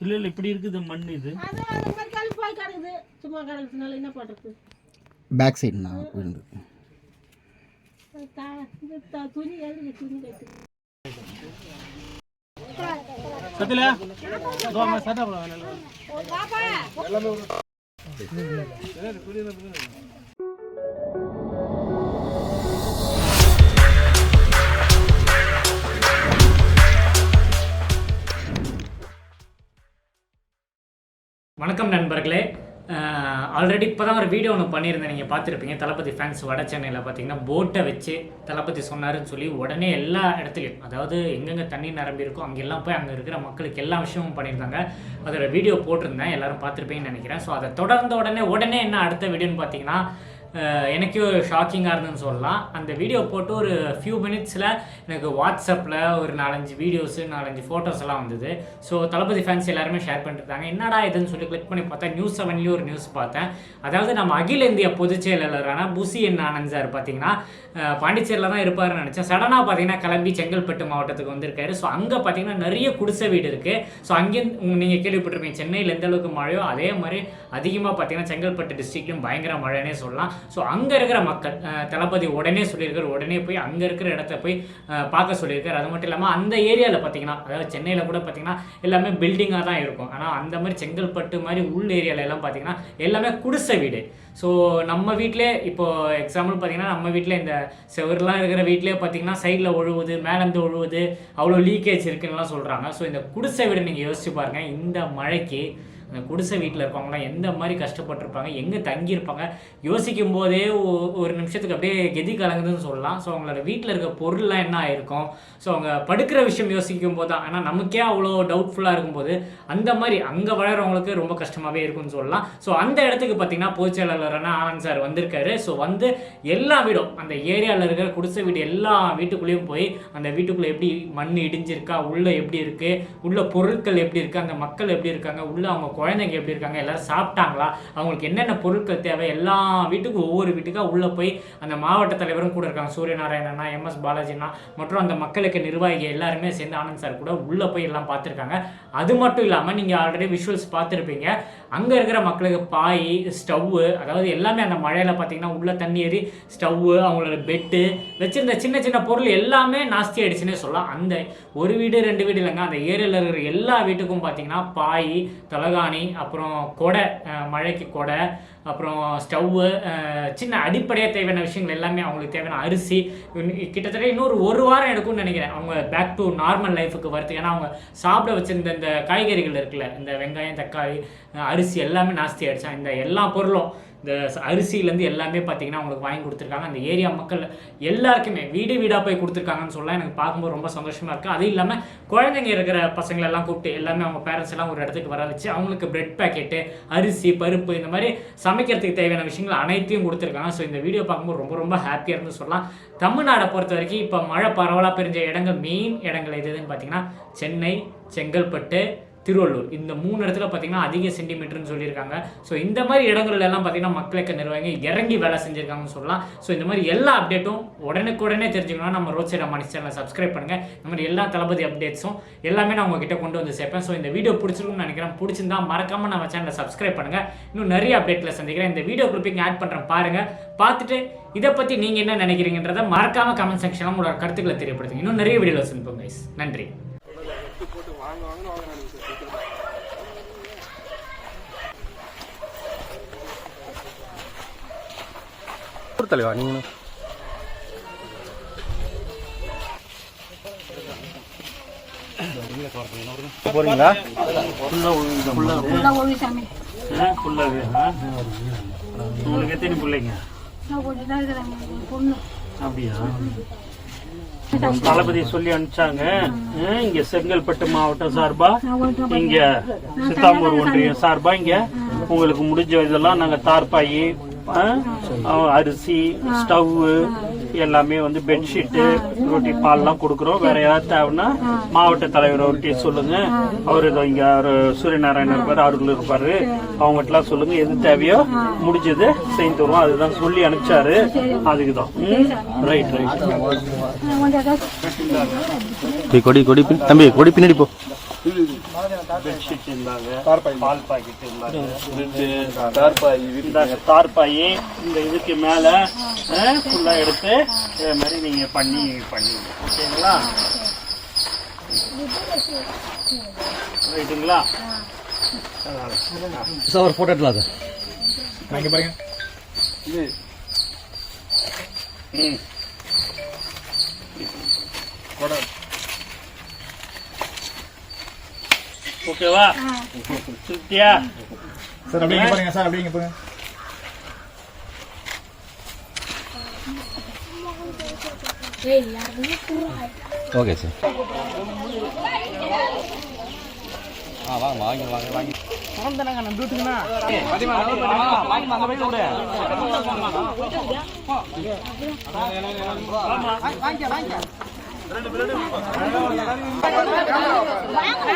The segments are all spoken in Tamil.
இல்ல இல்ல இப்படி இருக்குது மண் இது. அது அது மாதிரி கல் போய் கிடக்குது. சும்மா கிடக்குதுனால என்ன பண்ணுறது பேக் சைடு நான் விழுந்து. துணி எழுதி துணி கட்டு. சத்தில? சட்டா வணக்கம் நண்பர்களே. ஆல்ரெடி இப்போ தான் ஒரு வீடியோ ஒன்று பண்ணியிருந்தேன். நீங்கள் பார்த்துருப்பீங்க. தளபதி ஃபேன்ஸ் வட சென்னையில் பார்த்தீங்கன்னா போட்டை வச்சு தளபதி சொன்னாருன்னு சொல்லி உடனே எல்லா இடத்துலையும் அதாவது எங்கெங்கே தண்ணி நிரம்பி இருக்கோ அங்கெல்லாம் போய் அங்கே இருக்கிற மக்களுக்கு எல்லா விஷயமும் பண்ணியிருந்தாங்க. அதோட வீடியோ போட்டிருந்தேன். எல்லாரும் பார்த்துருப்பீங்கன்னு நினைக்கிறேன். ஸோ அதை தொடர்ந்த உடனே உடனே என்ன அடுத்த வீடியோன்னு பார்த்தீங்கன்னா எனக்கே ஒரு ஷாக்கிங்காக இருந்துன்னு சொல்லலாம். அந்த வீடியோ போட்டு ஒரு ஃபியூ மினிட்ஸில் எனக்கு வாட்ஸ்அப்பில் ஒரு நாலஞ்சு வீடியோஸு நாலஞ்சு ஃபோட்டோஸ் எல்லாம் வந்தது. ஸோ தளபதி ஃபேன்ஸ் எல்லாருமே ஷேர் பண்ணிருந்தாங்க. என்னடா இதுன்னு சொல்லி கிளிக் பண்ணி பார்த்தா நியூஸ் செவன்லேயும் ஒரு நியூஸ் பார்த்தேன். அதாவது நம்ம அகில இந்திய பொதுச் செயலாளரான புசி என் ஆனந்த் சார் பார்த்தீங்கன்னா பாண்டிச்சேரியில் தான் இருப்பாருன்னு நினச்சேன். சடனாக பார்த்தீங்கன்னா கிளம்பி செங்கல்பட்டு மாவட்டத்துக்கு வந்திருக்காரு. ஸோ அங்கே பார்த்தீங்கன்னா நிறைய குடிசை வீடு இருக்குது ஸோ அங்கேயும் நீங்கள் கேள்விப்பட்டிருப்பீங்க சென்னையில் எந்த அளவுக்கு மழையோ அதே மாதிரி அதிகமாக பார்த்தீங்கன்னா செங்கல்பட்டு டிஸ்ட்ரிக்ட்லையும் பயங்கர மழைன்னே சொல்லலாம். ஸோ அங்கே இருக்கிற மக்கள் தளபதி உடனே சொல்லியிருக்கார் உடனே போய் அங்கே இருக்கிற இடத்த போய் பார்க்க சொல்லியிருக்காரு. அது மட்டும் இல்லாமல் அந்த ஏரியாவில் பார்த்தீங்கன்னா அதாவது சென்னையில் கூட பார்த்தீங்கன்னா எல்லாமே பில்டிங்காக தான் இருக்கும். ஆனால் அந்த மாதிரி செங்கல்பட்டு மாதிரி உள் ஏரியால எல்லாம் பார்த்தீங்கன்னா எல்லாமே குடிசை வீடு. ஸோ நம்ம வீட்டிலே இப்போ எக்ஸாம்பிள் பார்த்தீங்கன்னா நம்ம வீட்டில் இந்த செவர்லாம் இருக்கிற வீட்டிலே பார்த்தீங்கன்னா சைடில் ஒழுவுது மேலேருந்து ஒழுவுது அவ்வளோ லீக்கேஜ் இருக்குன்னுலாம் சொல்கிறாங்க ஸோ இந்த குடிசை வீடு நீங்கள் யோசிச்சு பாருங்கள் இந்த மழைக்கு குடிசை வீட்டில் இருக்கவங்களாம் எந்த மாதிரி கஷ்டப்பட்டிருப்பாங்க எங்கே தங்கியிருப்பாங்க யோசிக்கும் போதே ஒரு நிமிஷத்துக்கு அப்படியே கெதி கலங்குதுன்னு சொல்லலாம். ஸோ அவங்களோட வீட்டில் இருக்க பொருள்லாம் என்ன ஆயிருக்கும்? ஸோ அவங்க படுக்கிற விஷயம் யோசிக்கும் போது தான். ஏன்னா நமக்கே அவ்வளோ டவுட்ஃபுல்லாக இருக்கும்போது அந்த மாதிரி அங்கே வளரவங்களுக்கு ரொம்ப கஷ்டமாகவே இருக்கும்னு சொல்லலாம். ஸோ அந்த இடத்துக்கு பார்த்தீங்கன்னா பொதுச் செயலாளரான ஆனந்த் சார் வந்திருக்காரு. ஸோ வந்து எல்லா வீடும் அந்த ஏரியாவில் இருக்கிற குடிசை வீடு எல்லா வீட்டுக்குள்ளேயும் போய் அந்த வீட்டுக்குள்ளே எப்படி மண் இடிஞ்சிருக்கா உள்ளே எப்படி இருக்குது உள்ள பொருட்கள் எப்படி இருக்குது அந்த மக்கள் எப்படி இருக்காங்க உள்ள அவங்க குழந்தைங்க எப்படி இருக்காங்க எல்லாரும் சாப்பிட்டாங்களா அவங்களுக்கு என்னென்ன பொருட்கள் தேவை எல்லா வீட்டுக்கும் ஒவ்வொரு வீட்டுக்காக உள்ளே போய் அந்த மாவட்ட தலைவரும் கூட இருக்காங்க. சூரியநாராயணனா எம்எஸ் பாலாஜினா மற்றும் அந்த மக்களுக்கு நிர்வாகி எல்லாருமே சேர்ந்து ஆனந்த் சார் கூட உள்ளே போய் எல்லாம் பார்த்துருக்காங்க. அது மட்டும் இல்லாமல் நீங்கள் ஆல்ரெடி விஷுவல்ஸ் பார்த்துருப்பீங்க. அங்கே இருக்கிற மக்களுக்கு பாய் ஸ்டவ்வு அதாவது எல்லாமே அந்த மழையில் பார்த்தீங்கன்னா உள்ள தண்ணி ஏறி ஸ்டவ்வு அவங்களோட பெட்டு வச்சிருந்த சின்ன சின்ன பொருள் எல்லாமே நாஸ்தி ஆயிடுச்சுன்னே சொல்லலாம். அந்த ஒரு வீடு ரெண்டு வீடு இல்லைங்க அந்த ஏரியாவில் இருக்கிற எல்லா வீட்டுக்கும் பார்த்தீங்கன்னா பாய் தலகாணி அப்புறம் கொடை மழைக்கு கொடை அப்புறம் ஸ்டவ்வு சின்ன அடிப்படையாக தேவையான விஷயங்கள் எல்லாமே அவங்களுக்கு தேவையான அரிசி. கிட்டத்தட்ட இன்னொரு ஒரு வாரம் எடுக்கும்னு நினைக்கிறேன். அவங்க பேக் டு நார்மல் லைஃபுக்கு வரது ஏன்னா அவங்க சாப்பிட வச்சிருந்த இந்த காய்கறிகள் இருக்குல்ல இந்த வெங்காயம் தக்காளி அரிசி எல்லாமே நாஸ்தி ஆகிடுச்சா இந்த எல்லா பொருளும் இந்த அரிசியிலேருந்து எல்லாமே பார்த்தீங்கன்னா அவங்களுக்கு வாங்கி கொடுத்துருக்காங்க. அந்த ஏரியா மக்கள் எல்லாருக்குமே வீடு வீடாக போய் கொடுத்துருக்காங்கன்னு சொல்லலாம். எனக்கு பார்க்கும்போது ரொம்ப சந்தோஷமாக இருக்குது அது இல்லாமல் குழந்தைங்க இருக்கிற பசங்களெல்லாம் கூப்பிட்டு எல்லாமே அவங்க பேரண்ட்ஸ் எல்லாம் ஒரு இடத்துக்கு வர வச்சு அவங்களுக்கு பிரெட் பேக்கெட்டு அரிசி பருப்பு இந்த மாதிரி சமைக்கிறதுக்கு தேவையான விஷயங்கள் அனைத்தையும் கொடுத்துருக்காங்க. ஸோ இந்த வீடியோ பார்க்கும்போது ரொம்ப ரொம்ப ஹாப்பியாக இருந்து சொல்லலாம். தமிழ்நாடை பொறுத்த வரைக்கும் இப்போ மழை பரவலாக பெஞ்ச இடங்கள் மெயின் இடங்கள் எது எதுன்னு பார்த்தீங்கன்னா சென்னை செங்கல்பட்டு திருவள்ளூர். இந்த மூணு இடத்துல பார்த்தீங்கன்னா அதிக சென்டிமீட்டர்னு சொல்லியிருக்காங்க. ஸோ இந்த மாதிரி இடங்கள்ல எல்லாம் பார்த்தீங்கன்னா மக்களுக்கு நிர்வாகி இறங்கி வேலை செஞ்சிருக்காங்கன்னு சொல்லலாம். ஸோ இந்த மாதிரி எல்லா அப்டேட்டும் உடனுக்குடனே தெரிஞ்சுக்கணும்னா நம்ம ரோட் சைட் மணி சேனலை சப்ஸ்கிரைப் பண்ணுங்கள் இந்த மாதிரி எல்லா தளபதி அப்டேட்ஸும் எல்லாமே நான் உங்ககிட்ட கொண்டு வந்து சேர்ப்பேன். ஸோ இந்த வீடியோ பிடிச்சிருக்கும்னு நினைக்கிறேன். பிடிச்சிருந்தா மறக்காம நம்ம சேனலை சப்ஸ்கிரைப் பண்ணுங்க. இன்னும் நிறைய அப்டேட்டில் சந்திக்கிறேன். இந்த வீடியோ குரூப்பிங் ஆட் பண்ணுறேன் பாருங்கள் பார்த்துட்டு இதை பற்றி நீங்கள் என்ன நினைக்கிறீங்கன்றத மறக்காம கமெண்ட் செக்ஷனில் உங்களோட கருத்துக்களை தெரியப்படுத்துங்க. இன்னும் நிறைய வீடியோஸ் சந்திப்போம் கைஸ் நன்றி. ஊர் தலைவா நீங்களும்? போறீங்களா? ஃபுல்லாக ஃபுல்லாகவே உங்களுக்கு எத்தனை பிள்ளைங்க அப்படியா தளபதி சொல்லி அனுப்பிச்சாங்க. இங்க செங்கல்பட்டு மாவட்டம் சார்பா இங்க சித்தாமூர் ஒன்றியம் சார்பா இங்க உங்களுக்கு முடிஞ்ச இதெல்லாம் நாங்க தார்பாயி அரிசி ஸ்டவ் எல்லாமே வந்து பெட்ஷீட்டு ரொட்டி பால்லாம் கொடுக்குறோம். வேற ஏதாவது தேவைன்னா மாவட்ட தலைவர் ஒருட்டி சொல்லுங்க. அவர் இதோ இங்க அவரு சூரியநாராயணன் இருப்பாரு அவர்கள் இருப்பாரு. அவங்ககிட்டலாம் சொல்லுங்க. எது தேவையோ முடிஞ்சது செஞ்சு தருவோம். அதுதான் சொல்லி அனுப்பிச்சாரு. அதுக்குதான். ரைட் ரைட் கொடி கொடி தம்பி கொடி பின்னாடி போ. பெட்ஷீட் இருந்தாங்க தார்பாய். பால் பாக்கெட் இருந்தாங்க தார்பாய் இந்த தார்பாய் இந்த இதுக்கு மேல ஃபுல்லா எடுத்து இதே மாதிரி நீங்க பண்ணி பண்ணி ஓகேங்களா ரைட்டுங்களா சார் ஒரு ஃபோட்டோ எடுக்கலாம் சார். இங்க பாருங்க. ம். ஓகேவா? திருப்தியா? சார் அப்படியே இங்க பாருங்க சார் அப்படியே இங்க பாருங்க. Okay sir. ஆ வாங்க வாங்க வாங்க வாங்க. சார் கருப்பு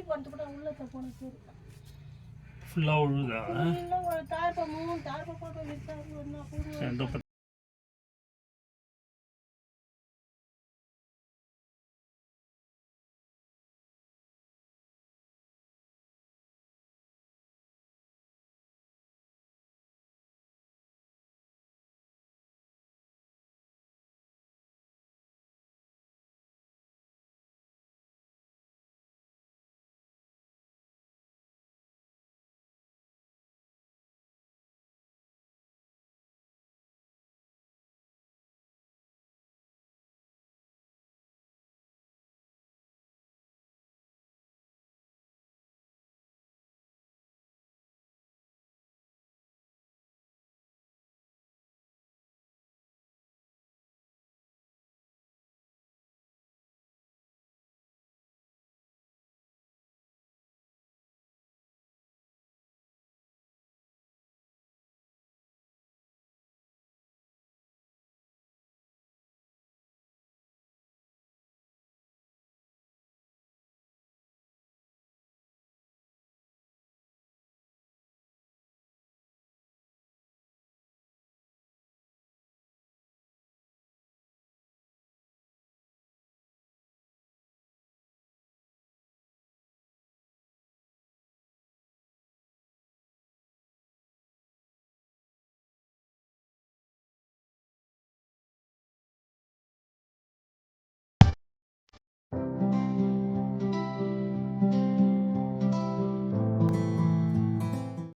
எம்டி பண்ணிட்டு கூட உள்ள போன சரி ஃபுல்லா உழுதா? தாய்ப்பா மூணு தாய்ப்பா போட்டு